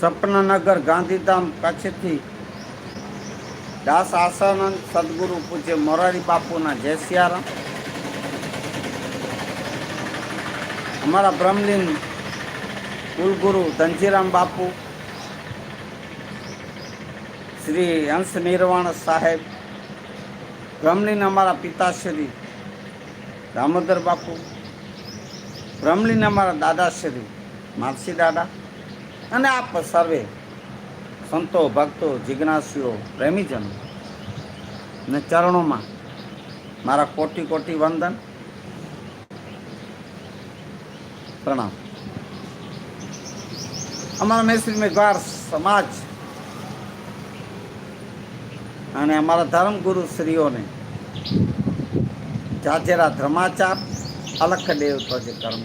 સપનાનગર ગાંધીધામ કચ્છથી દાસ આસાનંદ સદગુરુ પૂજ્ય મોરારી બાપુના જય સિયારામ. અમારા બ્રહ્મલીન કુલગુરુ ધનજીરામ બાપુ, શ્રી હંસ નિર્વાણ સાહેબ, બ્રહ્મલીન અમારા પિતાશ્રી દામોદર બાપુ, બ્રહ્મલીન અમારા દાદાશ્રી માનસી દાદા અને આપ સર્વે સંતો, ભક્તો, જિજ્ઞાસીઓ, પ્રેમીજનો ને ચરણોમાં મારા કોટી કોટી વંદન, પ્રણામ. અમારા મેસરી મેઘવાર સમાજ અને અમારા ધર્મગુરુ શ્રીઓને જાજેરા ધર્માચાર અલખ દેવ પ્રજે કર્મ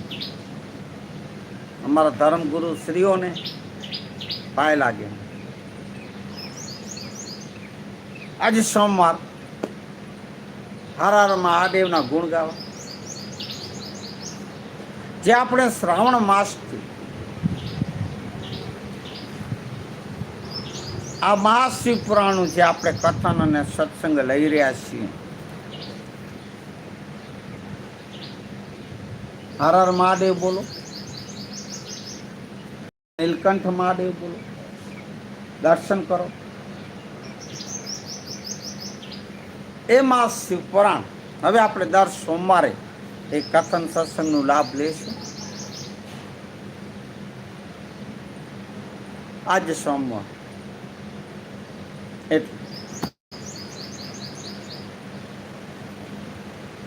અમારા ધર્મગુરુ શ્રીઓને પાય લાગે આજે સોમવાર, હર મહાદેવના ગુણ ગાવા. જે આપણે શ્રાવણ માસથી આ મહાશિવ પુરાણનું જે આપણે કથન અને સત્સંગ લઈ રહ્યા છીએ હર મહાદેવ બોલો. નીલકંઠ મહાદેવ બોલો. દર્શન કરો. એ માસ શિવપુરાણ. હવે આપણે દર સોમવારે એ કથન સત્સંગનો લાભ લેશું આજે સોમવાર. એટલે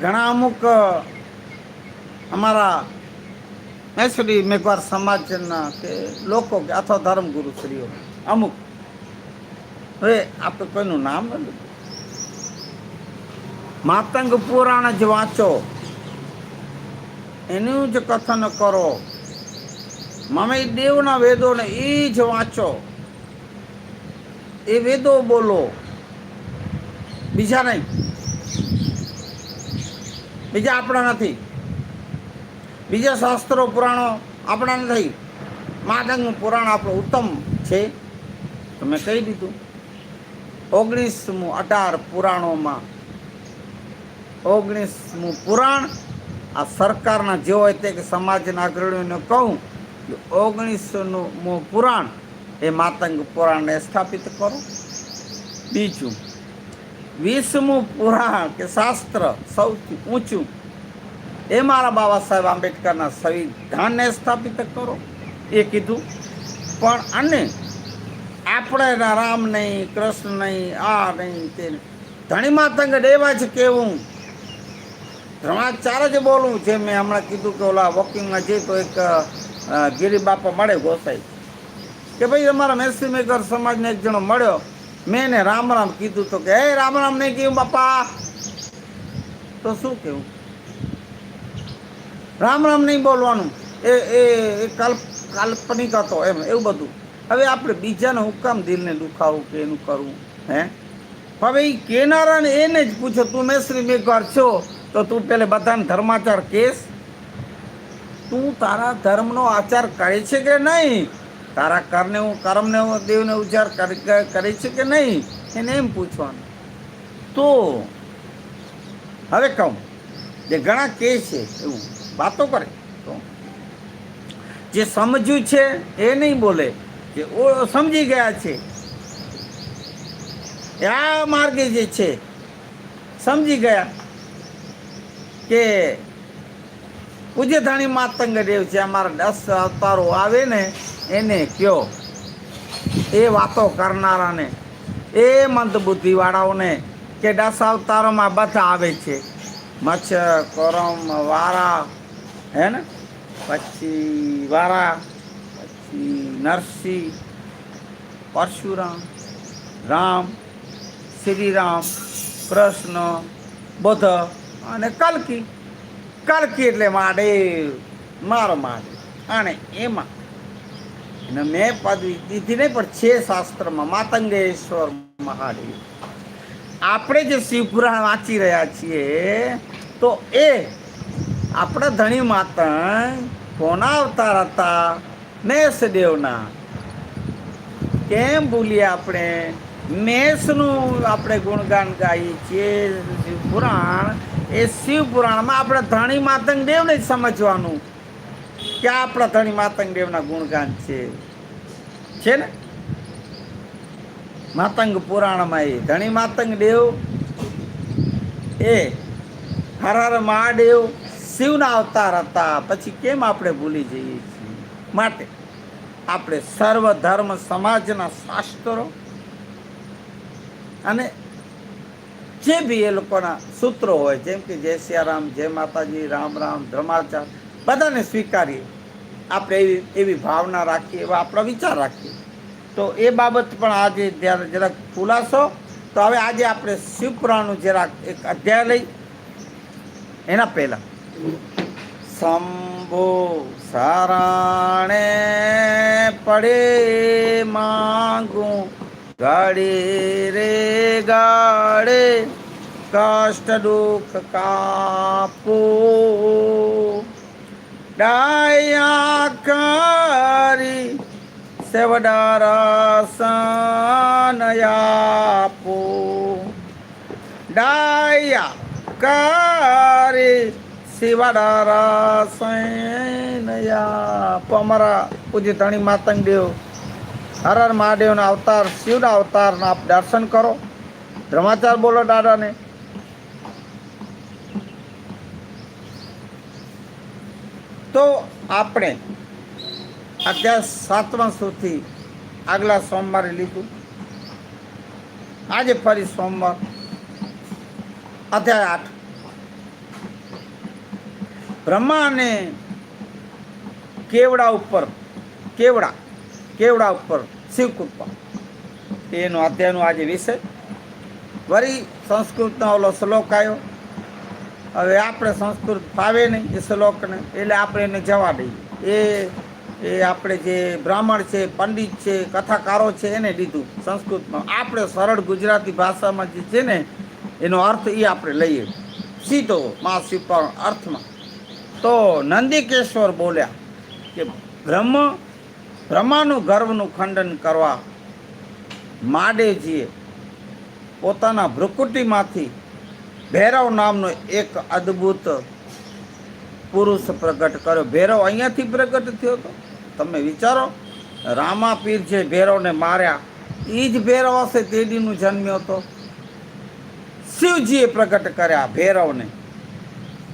ઘણા અમુક અમારા મહેસુરી મેઘવાર સમાજના કે લોકો કે અથવા ધર્મગુરુ શ્રીઓ, અમુક. હવે આપણે કોઈનું નામ માતંગ પુરાણ જ વાંચો. એનું જ કથન કરો. મમે દેવના વેદોને એ જ વાંચો. એ વેદો બોલો. બીજા નહીં. બીજા આપણા નથી. બીજા શાસ્ત્રો પુરાણો આપણા નથી માતંગનું પુરાણ આપણું ઉત્તમ છે. તો મેં કહી દીધું. ઓગણીસમું અઢાર પુરાણોમાં ઓગણીસમું પુરાણ આ સરકારના જે હોય તે કે સમાજના અગ્રણીઓને કહું કે ઓગણીસનું પુરાણ એ માતંગ પુરાણને સ્થાપિત કરો. બીજું, વીસમું પુરાણ કે શાસ્ત્ર સૌથી ઊંચું એ મારા બાબા સાહેબ આંબેડકરના સંવિધાનને સ્થાપિત કરો. એ કીધું. પણ અને આપણે રામ નહીં, કૃષ્ણ નહીં, આ નહીં, તે ધણી માતંગ એવા જ કેવું. ધર્માચાર જ બોલવું છે મેં હમણાં કીધું કે ઓલા વોકિંગમાં જઈ તો એક ગીરી બાપા મળે ગોસાઈ. કે ભાઈ અમારા મેસી મેકર સમાજને એક જણો મળ્યો. મેં એને રામ રામ કીધું તો કે, હે રામ રામ નહીં કહ્યું બાપા. તો શું કેવું? રામ રામ નહીં બોલવાનું. એ એ એ કલ્પ કાલ્પનિક હતો એમ, એવું બધું. હવે આપણે બીજાને હુકમ દિલને દુખાવું કે એનું કરવું, હે? હવે એ કેનારાને એને જ પૂછો, તું મેસરી મેઘવાર છો? તો તું પેલે બધાને ધર્માચાર કેસ તું તારા ધર્મનો આચાર કરે છે કે નહીં? તારા કરને હું, કર્મને હું, દેવને ઉચાર કરી- છે કે નહીં? એને એમ પૂછવાનું. તો, હવે કહું, જે ઘણા કે છે, એવું. વાતો કરે. જે સમજ્યું છે એ નહીં બોલે, જે સમજી ગયા છે આ માર્ગે જે છે, સમજી ગયા કે પૂજ્યધાણી માતંગ દેવ છે અમારા દસ અવતારો આવે ને એને કયો, એ વાતો કરનારાને, એ મંદબુદ્ધિવાળાઓને કે દસ અવતારોમાં બધા આવે છે. મચ્છર, કરમ, વારા હે ને પછી વારા, પછી નરસિંહ, પરશુરામ, રામ, શ્રીરામ, કૃષ્ણ, બુદ્ધ અને કલકી. કલ્કી એટલે મહાદેવ મારો મહાદેવ અને એમાં, અને મેં પદવી દીધી નહીં, પણ છે શાસ્ત્રમાં, માતંગેશ્વર મહાદેવ. આપણે જે શિવપુરાણ વાંચી રહ્યા છીએ, તો એ આપણા ધણી માતા કોના અવતાર હતા? મેષદેવના કેમ ભૂલીએ આપણે? મેષનું આપણે ગુણગાન ગાઈએ છીએ પુરાણ એ શિવ પુરાણમાં આપણે ધણી માતંગ દેવને જ સમજવાનું કે આપણા ધણી માતંગ દેવના ગુણગાન છે. છે ને? માતંગ પુરાણમાં એ ધણી માતંગ દેવ, એ હર હર મહાદેવ શિવના અવતાર હતા. પછી કેમ આપણે ભૂલી જઈએ છીએ? માટે આપણે સર્વ ધર્મ સમાજના શાસ્ત્રો અને જે બી એ લોકોના સૂત્રો હોય, જેમ કે જય સિયારામ, જય માતાજી, રામ રામ ધર્માચાર બધાને સ્વીકારીએ. આપણે એવી એવી ભાવના રાખીએ, એવા આપણા વિચાર રાખીએ. તો એ બાબત પણ આજે જરાક ખુલાસો તો હવે આજે આપણે શિવપુરાણનું જરાક એક અધ્યાય લઈ. એના પહેલા શંભો સારાણે પડે માંગું ગાડે રે ગાડે કષ્ટ દુઃખ કાપો. ડાયા કરી સેવડારસનયાપો ડાયા કરી શિવાડારસનયાપો અમારા પૂજ્ય ધણી માતંગ દેવ. હર હર મહાદેવના અવતાર, શિવના અવતારના આપ દર્શન કરો. ધર્માચાર બોલો દાદાને. તો આપણે અત્યાર સાતમા સુધી આગલા સોમવારે લીધું. આજે ફરી સોમવાર. અધ્યાય આઠ. બ્રહ્મા અને કેવડા ઉપર, કેવડા કેવડા ઉપર શિવકૃપા એનો અધ્યાયનો આજે વિષય. વરી સંસ્કૃતનો ઓલો શ્લોક આવ્યો. હવે આપણે સંસ્કૃત ફાવે નહીં એ શ્લોકને, એટલે આપણે એને જવા દઈએ. એ એ આપણે જે બ્રાહ્મણ છે, પંડિત છે, કથાકારો છે, એને લીધું સંસ્કૃતમાં. આપણે સરળ ગુજરાતી ભાષામાં જે છે ને, એનો અર્થ એ આપણે લઈએ. સીધો મા શિવપણ અર્થમાં. તો નંદિકેશ્વર બોલ્યા કે બ્રહ્મ, બ્રહ્માનું ગર્વનું ખંડન કરવા માડેજીએ પોતાના ભ્રુકુટીમાંથી ભૈરવ નામનો એક અદ્ભુત પુરુષ પ્રગટ કર્યો. ભૈરવ અહીંયાથી પ્રગટ થયો હતો? તમે વિચારો રામાપીર જે ભૈરવને માર્યા એ જ ભૈરવ હશે, તેડીનું જન્મ્યો હતો. શિવજીએ પ્રગટ કર્યા ભૈરવને.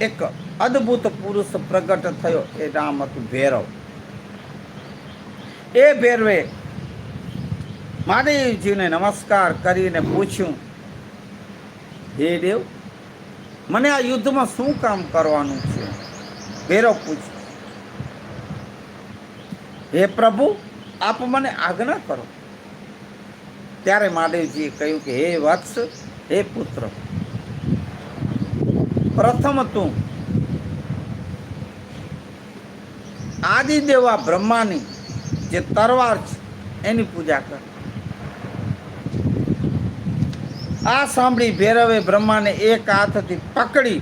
એક અદ્ભુત પુરુષ પ્રગટ થયો એ નામ હતું ભૈરવ. એ ભૈરવે મહાદેવજીને નમસ્કાર કરીને પૂછ્યું, હે દેવ, મને આ યુદ્ધમાં શું કામ કરવાનું છે? ભૈરવ પૂછ્યું, હે પ્રભુ, આપ મને આજ્ઞા કરો. ત્યારે મહાદેવજીએ કહ્યું કે, હે વત્સ, હે પુત્ર, પ્રથમ તું આદિદેવા બ્રહ્માની જે તરવાર છે, એની પૂજા કર. આ સાંભળી ભૈરવે બ્રહ્માને એક હાથથી પકડી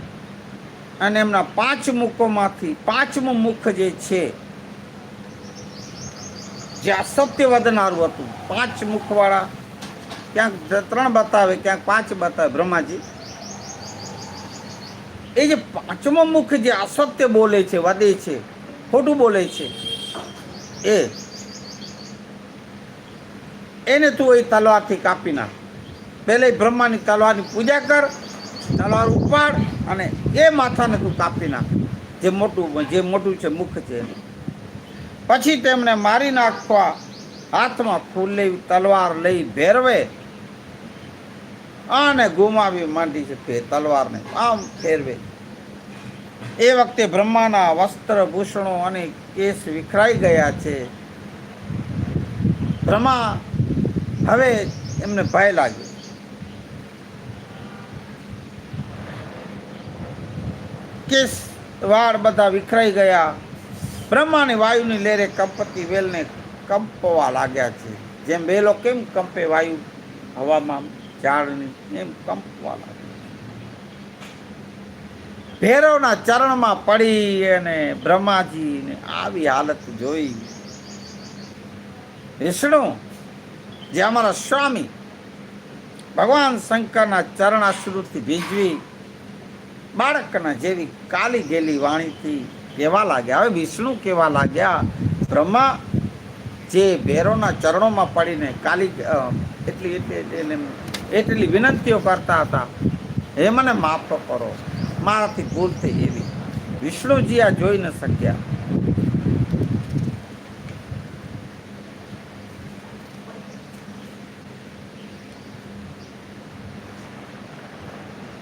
અને એમના પાંચ મુખોમાંથી, પાંચમું મુખ જે છે, જે અસત્ય વધનારું હતું, પાંચ મુખવાળા, ક્યાંક ત્રણ બતાવે, ક્યાંક પાંચ બતાવે, બ્રહ્માજી. એ જે પાંચમો મુખ જે અસત્ય બોલે છે વધે છે ખોટું બોલે છે. એ. એને તું એ તલવારથી કાપી નાખ. પહેલે બ્રહ્માની તલવારની પૂજા કર, તલવાર ઉપાડ અને એ માથાને તું કાપી નાખ. જે મોટું જે મોટું છે, મુખ છે એનું. પછી તેમણે મારી નાખવા હાથમાં ફૂલેવી તલવાર લઈ ભેરવે અને ગુમાવી માંડી છે તલવારને. આમ ફેરવે. એ વખતે બ્રહ્માના વસ્ત્ર, ભૂષણો અને કેસ વિખરાઈ ગયા છે. બ્રહ્મા હવે એમને ભય લાગ્યો. કેસ વાળ બધા વિખરાઈ ગયા. બ્રહ્માની વાયુની લેરે કંપતી વેલને કંપવા લાગ્યા છે. જેમ વેલો કેમ કંપે વાયુ હવામાં ઝાડની એમ કંપવા લાગ્યા. ભૈરવના ચરણમાં પડી અને બ્રહ્માજીને આવી હાલત જોઈ. વિષ્ણુ, જે અમારા સ્વામી, ભગવાન શંકરના ચરણાશ્રુથી ભીજવી, બાળકના જેવી કાલી ગેલી વાણીથી કહેવા લાગ્યા. હવે વિષ્ણુ કહેવા લાગ્યા, બ્રહ્મા, જે ભેરોના ચરણોમાં પડીને કાલી એટલી એટલી એટલી વિનંતીઓ કરતા હતા, એ મને માફ કરો. મારાથી ભૂલ થઈ એવી. વિષ્ણુજી આ જોઈ ન શક્યા.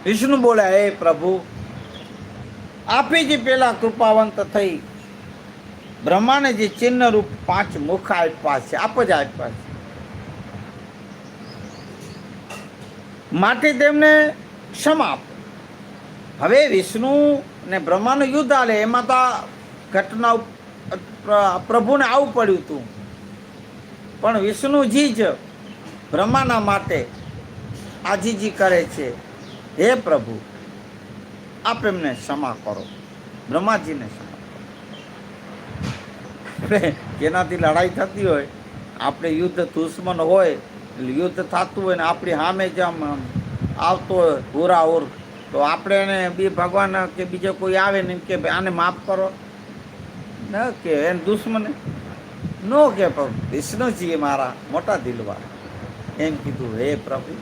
વિષ્ણુ બોલ્યા હે પ્રભુ આપે જે પેલા કૃપાવંત થઈ. બ્રહ્માને જે ચિહ્ન રૂપ પાંચ મુખ આપ્યા છે, આપ જ આપ્યા છે. માટે તેમને ક્ષમા હવે વિષ્ણુ ને બ્રહ્માનું યુદ્ધ આલે, એમાં તો ઘટના પ્રભુને આવું પડ્યું હતું. પણ વિષ્ણુજી જ બ્રહ્માના માટે આજીજી કરે છે. હે પ્રભુ, આપ એમને ક્ષમા કરો. બ્રહ્માજીને ક્ષમા કરો. જેનાથી લડાઈ થતી હોય, આપણે યુદ્ધ દુશ્મન હોય યુદ્ધ થતું હોય ને આપણી સામે જ આમ આવતો હોય હુરા હુર તો આપણે એને બી ભગવાન કે બીજો કોઈ આવે ને કે ભાઈ આને માફ કરો. ન કે, એને દુશ્મને ન કે પણ, વિષ્ણુજીએ મારા મોટા દિલવા એમ કીધું, હે પ્રભુ,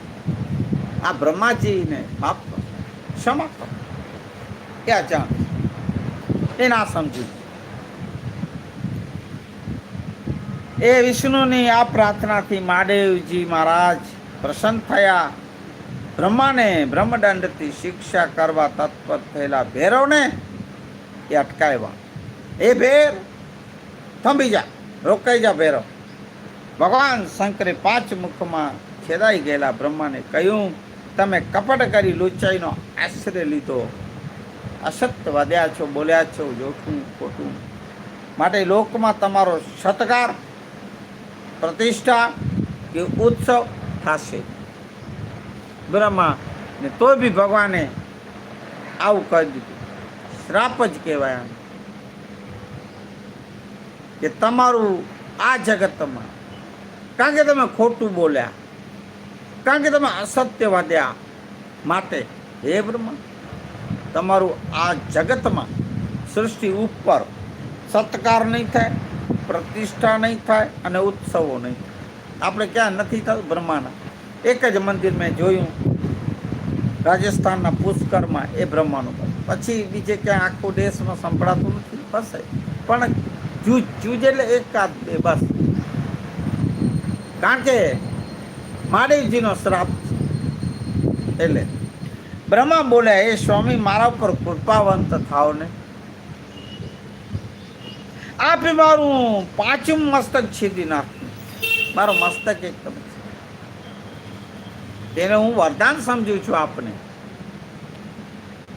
આ બ્રહ્માજીને માફ કરો, ક્ષમા કરો. ક્યાં જાણ. એ ના સમજ્યું એ વિષ્ણુની આ પ્રાર્થનાથી મહાદેવજી મહારાજ પ્રસન્ન થયા. બ્રહ્માને બ્રહ્મદંડથી શિક્ષા કરવા તત્પર થયેલા ભેરવને એ અટકાવ્યા. એ ભેર, થંભી જા, રોકાઈ જા ભેરવ. ભગવાન શંકરે પાંચ મુખમાં છેદાઈ ગયેલા બ્રહ્માને કહ્યું, તમે કપટ કરી લુચાઈનો આશ્રય લીધો. અસત્ય વધ્યા છો, બોલ્યા છો, જોખું, ખોટું. માટે લોકમાં તમારો સત્કાર, પ્રતિષ્ઠા કે ઉત્સવ થશે. બ્રહ્મા. ને તો બી ભગવાને આવું કહી દીધું. શ્રાપ જ કહેવાય આને. કે તમારું આ જગતમાં કારણ કે તમે ખોટું બોલ્યા. કારણ કે તમે અસત્ય વાદ્યા માટે. હે બ્રહ્મા, તમારું આ જગતમાં સૃષ્ટિ ઉપર સત્કાર નહીં થાય, પ્રતિષ્ઠા નહીં થાય અને ઉત્સવો નહીં આપણે ક્યાં નથી થતું બ્રહ્માના? એક જ મંદિર મેં જોયું. રાજસ્થાનના પુષ્કરમાં એ બ્રહ્માનું પછી બીજે ક્યાંય આખો દેશમાં સંભળાતું નથી, બસ પણ જૂજ જૂજ એટલે એકાદ બે, બસ. કારણ કે મહાદેવજીનો શ્રાપ એટલે બ્રહ્મા બોલ્યા એ સ્વામી, મારા ઉપર કૃપાવંત થાવ ને. આપે મારું પાંચમ મસ્તક છીદી નાખ. મારો મસ્તક છે. તેને હું વરદાન સમજુ છું આપને.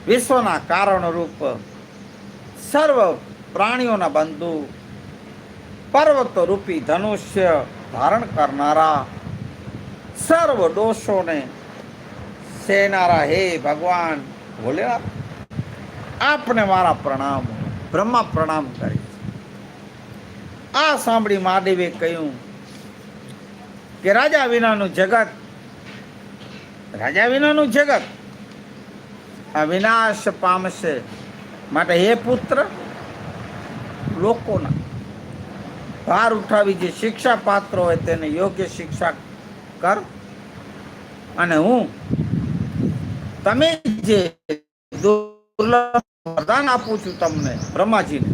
વિશ્વના કારણ રૂપ સર્વ પ્રાણીઓના બંધુ પર્વત રૂપી ધનુષ્ય ધારણ કરનારા સર્વ દોષોને સેનારા હે ભગવાન ભોલેનાથ આપને મારા પ્રણામ, બ્રહ્મા પ્રણામ કરે આ સાંભળી મહાદેવે કહ્યું કે રાજા વિનાનું જગત રાજા વિનાનું જગત. આ પામશે. માટે હે પુત્ર, લોકોના ભાર ઉઠાવી જે શિક્ષા પાત્ર હોય તેને યોગ્ય શિક્ષા કર. અને હું, તમે જે દુર્લભ વરદાન આપું છું તમને, બ્રહ્માજીને,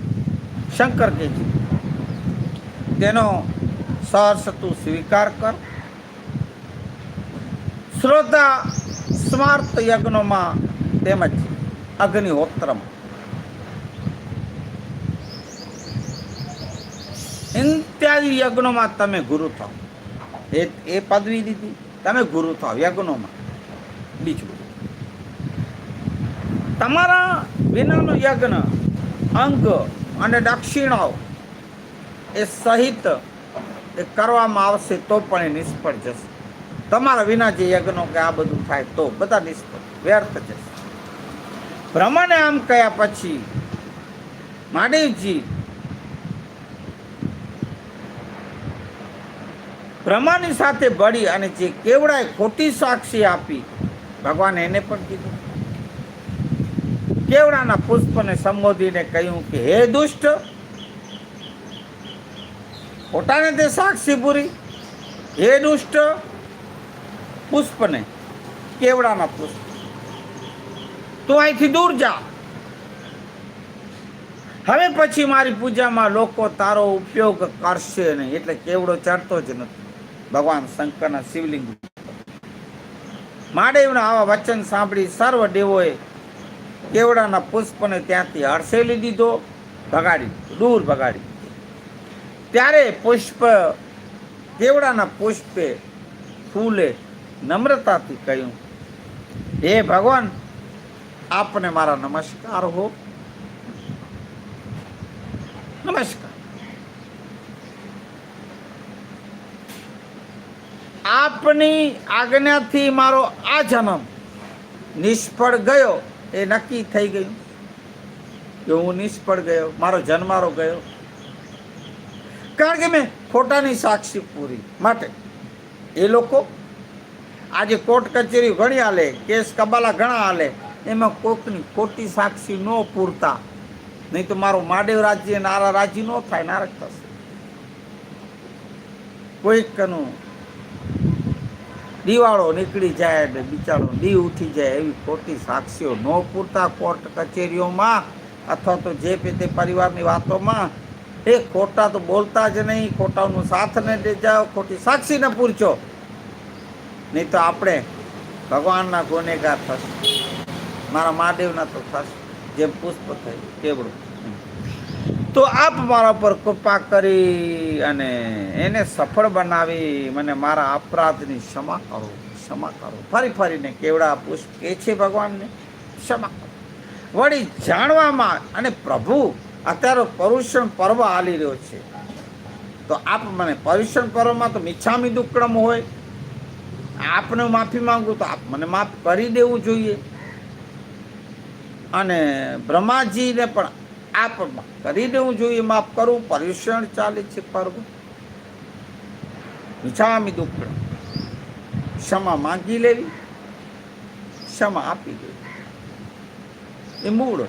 શંકર કેજી, તેનો સહર્ષ તું સ્વીકાર કર. શ્રોતા સ્માર્ત યજ્ઞોમાં તેમજ અગ્નિહોત્રમાં. ઇત્યાદિ યજ્ઞોમાં તમે ગુરુ થાવ. એ એ પદવી દીધી તમે ગુરુ થાવ યજ્ઞોમાં. બીજું તમારા વિનાનું યજ્ઞ અંગ અને દક્ષિણાઓ એ સહિત એ કરવામાં આવશે તો પણ એ નિષ્ફળ જશે. તમારા વિના જે યજ્ઞો કે આ બધું થાય તો બધા નિષ્ફળ, વ્યર્થ જશે. બ્રહ્માને આમ કયા પછી? મહાદેવજી બ્રહ્માની સાથે ભળી અને જે કેવડાએ ખોટી સાક્ષી આપી, ભગવાન એને પણ કીધું. કેવડાના પુષ્પને સંબોધીને કહ્યું કે, હે દુષ્ટ પોતાને તે સાક્ષી પૂરી. હે દુષ્ટ પુષ્પને, કેવડાના પુષ્પ? તું અહીંથી દૂર જા. હવે પછી મારી પૂજામાં લોકો તારો ઉપયોગ કરશે નહીં, એટલે કેવડો ચડતો જ નથી. ભગવાન શંકરના શિવલિંગ મહાદેવના આવા વચન સાંભળી સર્વ દેવોએ કેવડાના પુષ્પને ત્યાંથી હડસેલી દીધો, ભગાડી દૂર ભગાડી ત્યારે પુષ્પ, કેવડાના પુષ્પે ફૂલે નમ્રતાથી કહ્યું, હે ભગવાન, આપને મારા નમસ્કાર હો. નમસ્કાર. આપની આજ્ઞાથી મારો આ જન્મ નિષ્ફળ ગયો એ નક્કી થઈ ગયું કે હું નિષ્ફળ ગયો, મારો જન્મારો ગયો. કારણ કે મેં ખોટાની સાક્ષી પૂરી માટે એ લોકો આજે કોર્ટ કચેરી ઘણી હાલે કેસ કબાલા ઘણા હાલે એમાં કોકની ખોટી સાક્ષી ન પૂરતા. નહીં તો મારો માડેવ રાજ્ય નારા રાજી ન થાય નારક થશે. કોઈકનું દિવાળો નીકળી જાય એટલે બિચારો દી ઉઠી જાય એવી ખોટી સાક્ષીઓ ન પૂરતા કોર્ટ કચેરીઓમાં અથવા તો જે તે પરિવારની વાતોમાં. એ ખોટા તો બોલતા જ નહીં, ખોટાનું સાથ ને દે, જાઓ, ખોટી સાક્ષી ને પૂરજો. નહીં તો આપણે ભગવાનના ગુનેગાર થશે. મારા મહાદેવના તો થશે. જેમ પુષ્પ થયું કેવડું. તો આપ મારા પર કૃપા કરી અને એને સફળ બનાવી મને મારા અપરાધની ક્ષમા કરો ક્ષમા કરો. ફરી ફરીને કેવડા પુષ્પ કે છે ભગવાનને? ક્ષમા કરો. વળી જાણવામાં અને પ્રભુ અત્યારે પરુષણ પર્વ આલી રહ્યો છે. તો આપ મને પરુષણ પર્વમાં તો મિચ્છામી દુક્કડમ હોય આપને માફી માંગુ તો આપ મને માફ કરી દેવું જોઈએ. અને બ્રહ્માજીને પણ આપ કરી દેવું જોઈએ, માફ કરવું પર્યુષણ ચાલે છે પર્વ. વિછામી દુઃખ. ક્ષમા માંગી લેવી. ક્ષમા આપી દેવી. એ મૂળ.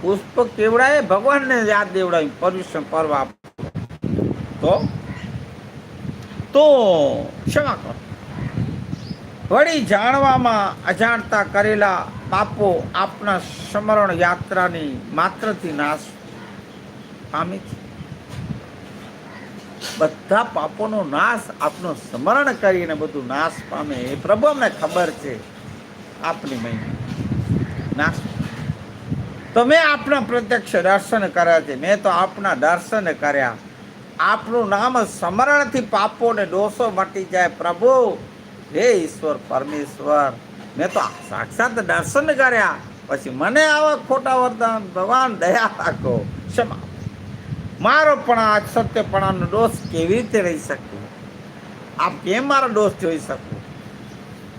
પુષ્પ કેવડાએ ભગવાનને યાદ દેવડાવી પર્યુષણ પર્વ આપ. તો? તો ક્ષમા કરો. વળી જાણવામાં અજાણતા કરેલા પાપો આપના સ્મરણ યાત્રાની માત્રથી નાશ પામે છે. બધા પાપોનો નાશ આપનો સ્મરણ કરીને બધું નાશ પામે. એ પ્રભુ અમને ખબર છે. આપની મહિમા. નાશ. તો મેં આપના પ્રત્યક્ષ દર્શન કર્યા છે. મેં તો આપના દર્શન કર્યા. આપનું નામ સ્મરણથી પાપો ને દોષો મટી જાય. પ્રભુ હે ઈશ્વર, પરમેશ્વર. મેં તો સાક્ષાત દર્શન કર્યા. પછી મને આવા ખોટા વરદાન ભગવાન દયા રાખો. ક્ષમા. મારો પણ આ સત્યપણાનો દોષ કેવી રીતે રહી શકું? આપ કેમ મારો દોષ જોઈ શકું?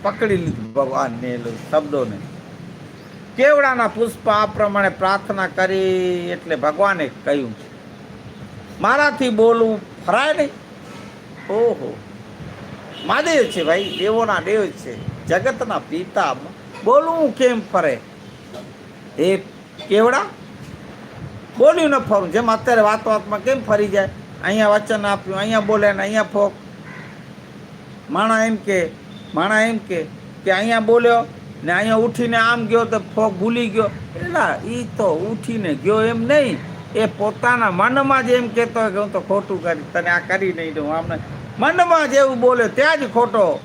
પકડી લીધું ભગવાનને શબ્દોને. કેવડાના પુષ્પ આ પ્રમાણે પ્રાર્થના કરી એટલે ભગવાને કહ્યું. મારાથી બોલવું ફરાય નહીં. ઓહો. મહાદેવ છે ભાઈ, દેવોના દેવ છે. જગતના પિતા બોલવું કેમ ફરે? એ કેવડા? બોલ્યું ન ફરું. જેમ અત્યારે વાત વાતમાં કેમ ફરી જાય? અહીંયા વચન આપ્યું, અહીંયા બોલે ને અહીંયા ફોક. માણા એમ કે, માણા એમ કે કે અહીંયા બોલ્યો ને અહીંયા ઉઠીને આમ ગયો તો ફોક ભૂલી ગયો. એલા એ તો ઉઠીને ગયો એમ નહીં. એ પોતાના મનમાં જ એમ કહેતો હોય કે હું તો ખોટું કરી, તને આ કરી નહીં દઉં, આમને. મનમાં જેવું બોલે, ત્યાં જ ખોટો.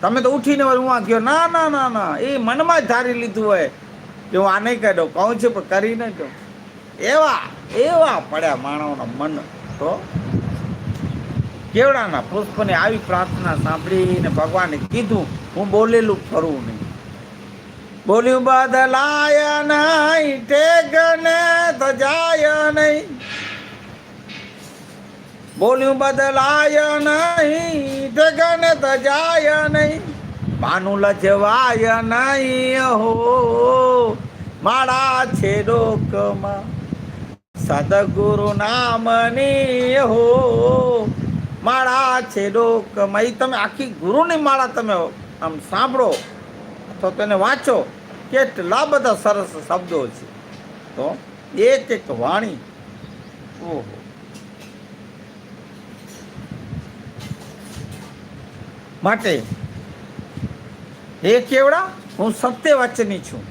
તમે તો ઉઠીને હું આ ગયો ના ના ના ના. એ મનમાં જ ધારી લીધું હોય. કે હું આ નહીં કહી દઉં, કહું છું, પણ કરી નહીં દઉં. એવા એવા પડ્યા માનવના મન તો. કેવડાના પુષ્પને આવી પ્રાર્થના સાંભળીને ભગવાને કીધું, હું બોલેલું ખરું નહીં. બોલ્યું, બદલાય નહીં, ટેગને તજાય નહીં. બોલ્યું, બદલાય નહીં, ટેગને તજાય નહીં. પાનું લજવાય નહીં હો મારા છે ડોકમાં સદગુરુ નામની હો માળા છે ડોકમાં એ તમે આખી ગુરુની માળા તમે આમ સાંભળો તો તેને વાંચો. કેટલા બધા સરસ શબ્દો છે. તો એક એક વાણી. ઓહો. માટે હે કેવડા? હું સત્યવચની છું.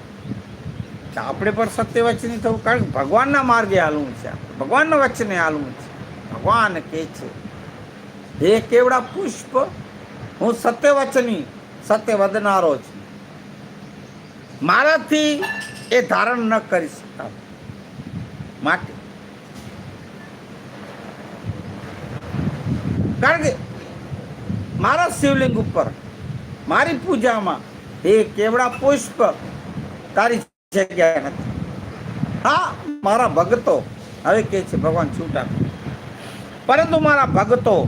આપણે પણ સત્યવચની થવું, કારણ કે ભગવાનના માર્ગે હાલવું છે ભગવાનના વચને હાલવું છે. ભગવાન કે છે, હે કેવડા પુષ્પ? હું સત્યવચની સત્ય વધનારો છું. મારાથી એ ધારણ ન કરી શકતા. માટે. કારણ કે મારા શિવલિંગ ઉપર, મારી પૂજામાં એ કેવડા પુષ્પ તારી જગ્યાએ નથી. હા, મારા ભગતો હવે કે છે, ભગવાન છૂટા પરંતુ મારા ભગતો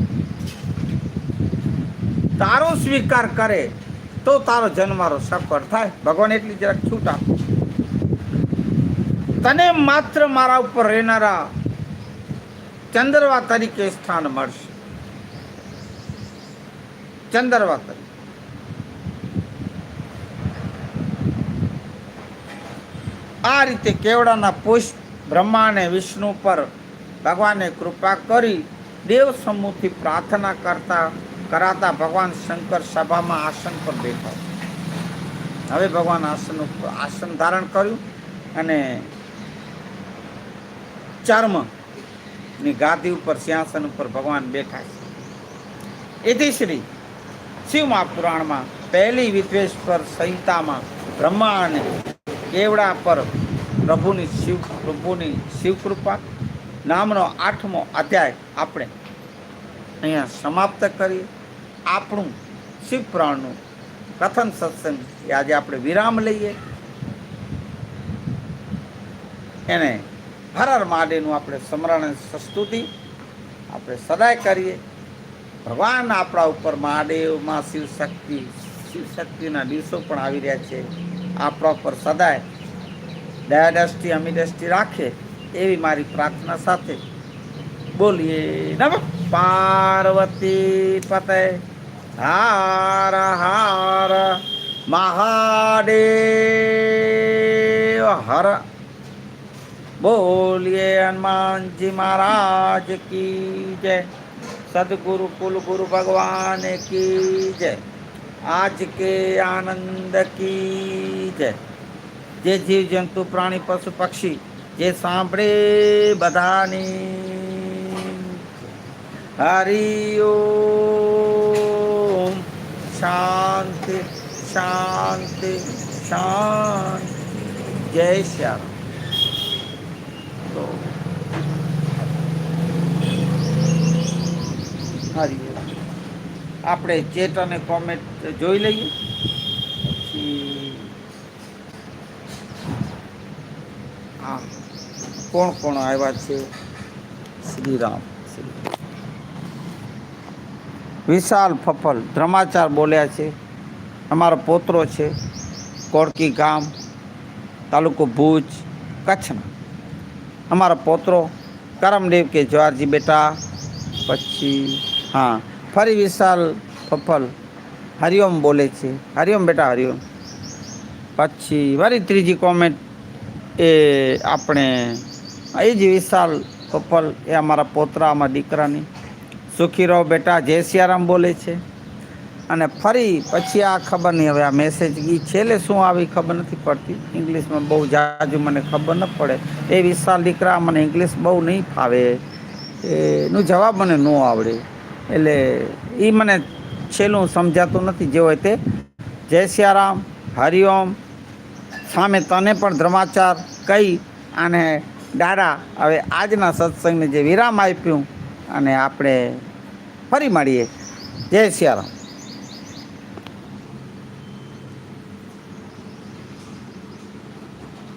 તારો સ્વીકાર કરે તો તારો જન્મારો સફળ થાય. ભગવાન એટલી જરાક છૂટ તને માત્ર મારા ઉપર રહેનારા ચંદ્રવા તરીકે સ્થાન મળશે. ચંદ્રવા તરીકે. આ રીતે કેવડાના પુષ્પ, બ્રહ્મા અને વિષ્ણુ પર ભગવાને કૃપા કરી દેવ સમૂહથી પ્રાર્થના કરતા કરાતા ભગવાન શંકર સભામાં આસન પર બેઠા. હવે ભગવાન આસન ઉપર આસન ધારણ કર્યું અને ચર્મની ગાદી ઉપર, સિંહાસન ઉપર ભગવાન બેઠા છે. એથી શ્રી શિવ મહાપુરાણમાં પહેલી વિદ્વેશ્વર સંહિતામાં બ્રહ્મા અને કેવડા પર પ્રભુની શિવ, પ્રભુની શિવકૃપા નામનો આઠમો અધ્યાય આપણે અહીંયા સમાપ્ત કરીએ. આપણું શિવપુરાણનું પ્રથમ સત્સંગ એ આજે આપણે વિરામ લઈએ. એને ભરર મહાદેવનું આપણે સ્મરણ સંસ્તુતિ આપણે સદાય કરીએ. ભગવાન આપણા ઉપર મહાદેવમાં શિવ શક્તિ શિવ શક્તિના દિવસો પણ આવી રહ્યા છે. આપણા ઉપર સદાય દયા દ્રષ્ટિ અમી દ્રષ્ટિ રાખે એવી મારી પ્રાર્થના સાથે બોલીએ. નમ. પાર્વતી પતે. હાર હાર, મહાદેવ, હર. બોલીએ હનુમાનજી મહારાજ કી જય. સદગુરુ કુલ ગુરુ ભગવાન કી જય. આજ કે આનંદ કી જય. જે જીવ જંતુ પ્રાણી, પશુ, પક્ષી, જે સાંભળે બધાની હરિ ઓમ શાંતિ શાંતિ શાંતિ જય શ્યામ તો હરિ. આપણે ચેટ અને કોમેન્ટ જોઈ લઈએ. હા કોણ કોણ આવ્યા છે? શ્રીરામ શ્રી વિશાલ ફફલ ધ્રમાચાર બોલ્યા છે. અમારો પોતરો છે. કોડકી ગામ, તાલુકો ભુજ કચ્છના અમારો પોતરો કરમદેવ કે જવારજી બેટા, પછી હા, ફરી વિશાલ ફફલ હરિઓમ બોલે છે. હરિઓમ બેટા, હરિઓમ. પછી વળી ત્રીજી કોમેન્ટ એ આપણે, એ જ વિશાલ કપલ એ અમારા પોતરા, અમારા દીકરાની. સુખી રહો બેટા, જય સિયારામ બોલે છે. અને ફરી પછી આ ખબર નહીં હવે આ મેસેજ એ છેલ્લે શું આવી ખબર નથી પડતી. ઇંગ્લિશમાં બહુ જાજુ મને ખબર ન પડે. એ વિશાલ દીકરા મને ઇંગ્લિશ બહુ નહીં ફાવે. એનું જવાબ મને ન આવડે. એટલે એ મને છેલ્લું સમજાતું નથી. જે હોય તે જય સિયારામ હરિઓમ સામે તને પણ ધર્માચાર કહી અને દાદા હવે આજના સત્સંગને જે વિરામ આપ્યું અને આપણે ફરી મળીએ. જય સિયારામ.